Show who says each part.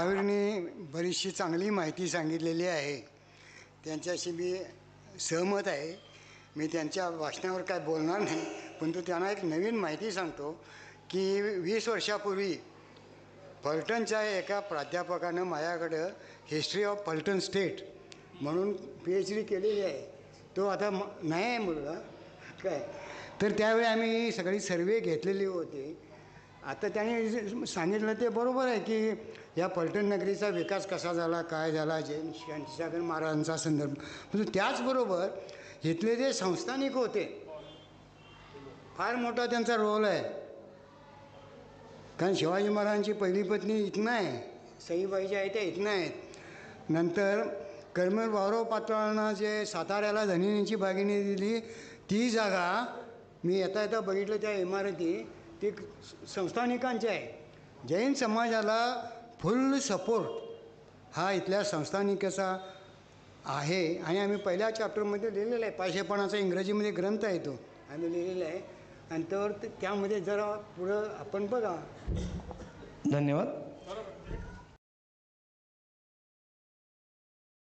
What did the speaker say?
Speaker 1: महावीरने बरीचशी चांगली माहिती सांगितलेली आहे. त्यांच्याशी मी सहमत आहे. मी त्यांच्या भाषणावर काय बोलणार नाही परंतु त्यांना एक नवीन माहिती सांगतो की वीस वर्षापूर्वी फलटणच्या एका प्राध्यापकानं माझ्याकडं हिस्ट्री ऑफ फलटण स्टेट म्हणून पी एच डी केलेली आहे. तो आता म नाही आहे मुलगा. काय? तर त्यावेळी आम्ही सगळी सर्वे घेतलेली होती. आता त्याने सांगितलं ते बरोबर आहे की या पलटण नगरीचा विकास कसा झाला काय झाला जैन शांतीसागर महाराजांचा संदर्भ. म्हणजे त्याचबरोबर इथले जे संस्थानिक होते फार मोठा त्यांचा रोल आहे. कारण शिवाजी महाराजांची पहिली पत्नी इथनं आहे सईबाई ज्या आहेत त्या इथनं आहेत. नंतर कर्मल भाऊराव पात्रांना जे साताऱ्याला धनिनीची भागिनी दिली ती जागा मी येता येता बघितलं त्या इमारती ती संस्थानिकांची आहे. जैन समाजाला फुल सपोर्ट हा इथल्या संस्थानिकाचा आहे आणि आम्ही पहिल्या चॅप्टरमध्ये लिहिलेला आहे. पाचशेपणाचा इंग्रजीमध्ये ग्रंथ आहे तो. आम्ही लिहिलेला आहे. आणि तर त्यामध्ये जरा पुढं आपण बघा.
Speaker 2: धन्यवाद.